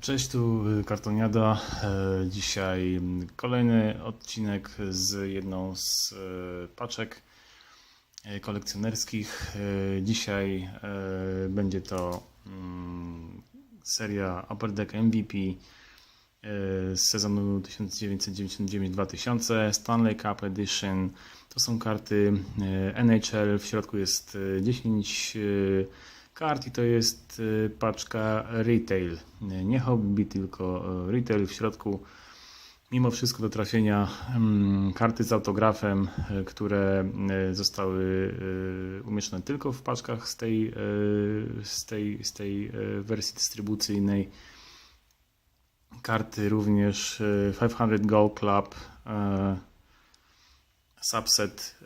Cześć, tu Kartoniada. E, Dzisiaj kolejny odcinek z jedną z e, paczek e, kolekcjonerskich. Dzisiaj będzie to mm, seria Upper Deck MVP z sezonu 1999-2000 Stanley Cup Edition. To są karty NHL. W środku jest e, 10 e, kart i to jest e, paczka retail. Nie- hobby, tylko e, retail. W środku mimo wszystko do trafienia mm, karty z autografem, e, które zostały umieszczone tylko w paczkach z tej, z tej, z tej wersji dystrybucyjnej. Karty również e, 500 Goal Club, subset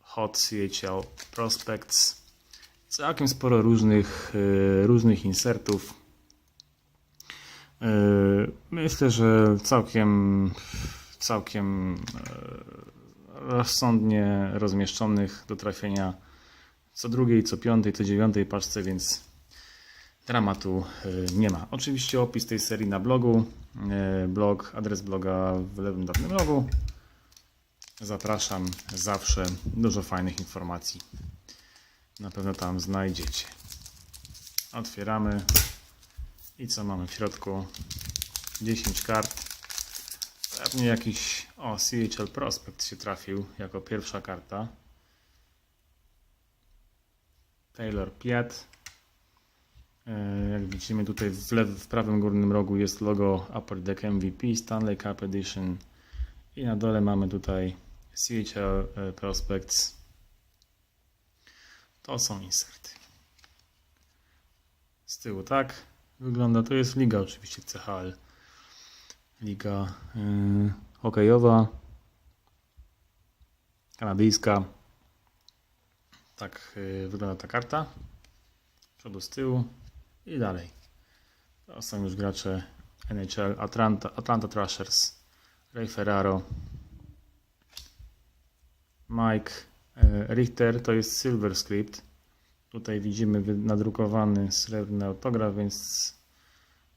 Hot CHL Prospects. Całkiem sporo różnych, e, różnych insertów. E, Myślę, że całkiem, całkiem e, rozsądnie rozmieszczonych do trafienia co drugiej, co piątej, co dziewiątej paczce, więc dramatu nie ma. Oczywiście opis tej serii na blogu. Blog, adres bloga w lewym dolnym rogu. Zapraszam zawsze. Dużo fajnych informacji. Na pewno tam znajdziecie. Otwieramy. I co mamy w środku? 10 kart. Pewnie jakiś. O, CHL Prospect się trafił jako pierwsza karta. Taylor Piet. E, Jak widzimy tutaj w, lew, w prawym górnym rogu jest logo Upper Deck MVP Stanley Cup Edition. I na dole mamy tutaj CHL e, Prospects. To są inserty. Z tyłu tak wygląda. To jest liga oczywiście CHL. Liga yy, hokejowa. Kanadyjska. Tak yy, wygląda ta karta. Z Przodu z tyłu i dalej. To są już gracze NHL Atlanta, Atlanta Thrashers. Ray Ferraro. Mike Richter to jest Silver Script. Tutaj widzimy nadrukowany srebrny autograf, więc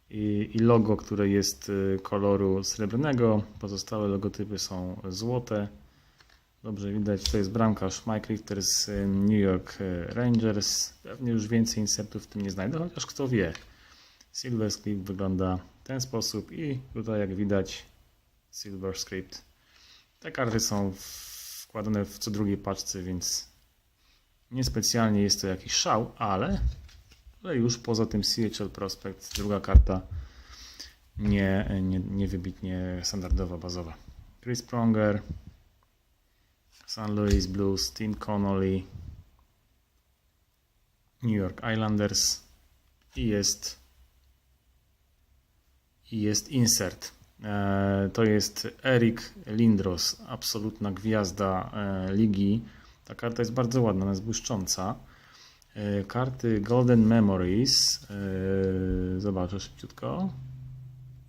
i, i logo, które jest y, koloru srebrnego. Pozostałe logotypy są złote. Dobrze widać, to jest bramkarz Mike Richter z y, New York Rangers. Pewnie już więcej insertów w tym nie znajdę, chociaż kto wie. Silver Script wygląda w ten sposób i tutaj jak widać Silver Script. Te karty są wkładane w co drugiej paczce, więc niespecjalnie jest to jakiś szał, ale ale już poza tym CHL Prospect, druga karta nie, nie, nie wybitnie standardowa, bazowa. Chris Pronger, St. Louis Blues, Tim Connolly, New York Islanders i jest i jest insert. E, To jest Erik Lindros, absolutna gwiazda e, ligi. Ta karta jest bardzo ładna, ona jest błyszcząca. E, Karty Golden Memories. Zobaczę szybciutko.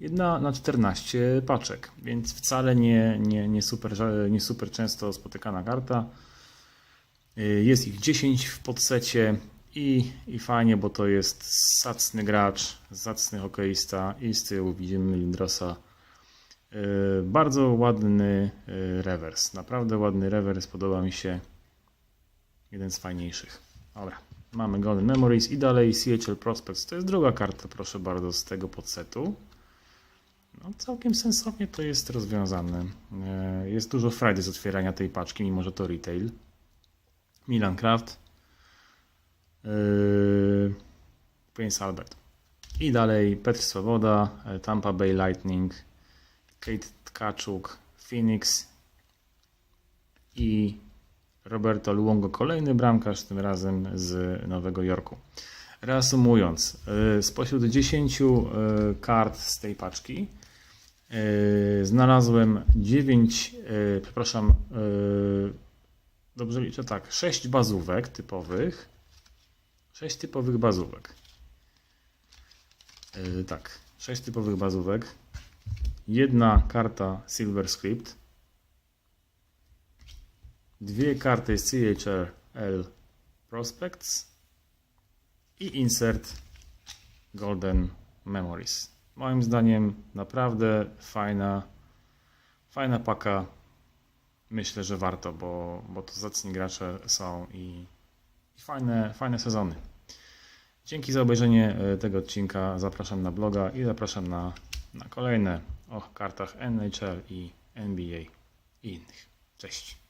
Jedna na 14 paczek, więc wcale nie, nie, nie, super, nie super często spotykana karta. Jest ich 10 w podsecie i, i fajnie, bo to jest zacny gracz, zacny hokeista i z tyłu widzimy Lindrosa. E, Bardzo ładny e, rewers, naprawdę ładny rewers, podoba mi się. Jeden z fajniejszych. Dobra, mamy Golden Memories i dalej CHL Prospects. To jest druga karta, proszę bardzo, z tego podsetu. No, całkiem sensownie to jest rozwiązane. E, Jest dużo frajdy z otwierania tej paczki, mimo że to retail. Milan Kraft. Prince Albert. I dalej Petr Swoboda, Tampa Bay Lightning, Kate Tkaczuk, Phoenix i Roberto Luongo, kolejny bramkarz, tym razem z Nowego Jorku. Reasumując, y, spośród 10 y, kart z tej paczki y, znalazłem 9, y, przepraszam, dobrze liczę, tak, 6 bazówek typowych, 6 typowych bazówek. Tak, 6 typowych bazówek, jedna karta Silver Script, dwie karty CHL Prospects i insert Golden Memories. Moim zdaniem naprawdę fajna, fajna paka. Myślę, że warto, bo, bo to zacni gracze są i, i fajne, fajne sezony. Dzięki za obejrzenie e, tego odcinka. Zapraszam na bloga i zapraszam na, na kolejne o kartach NHL i NBA i innych. Cześć.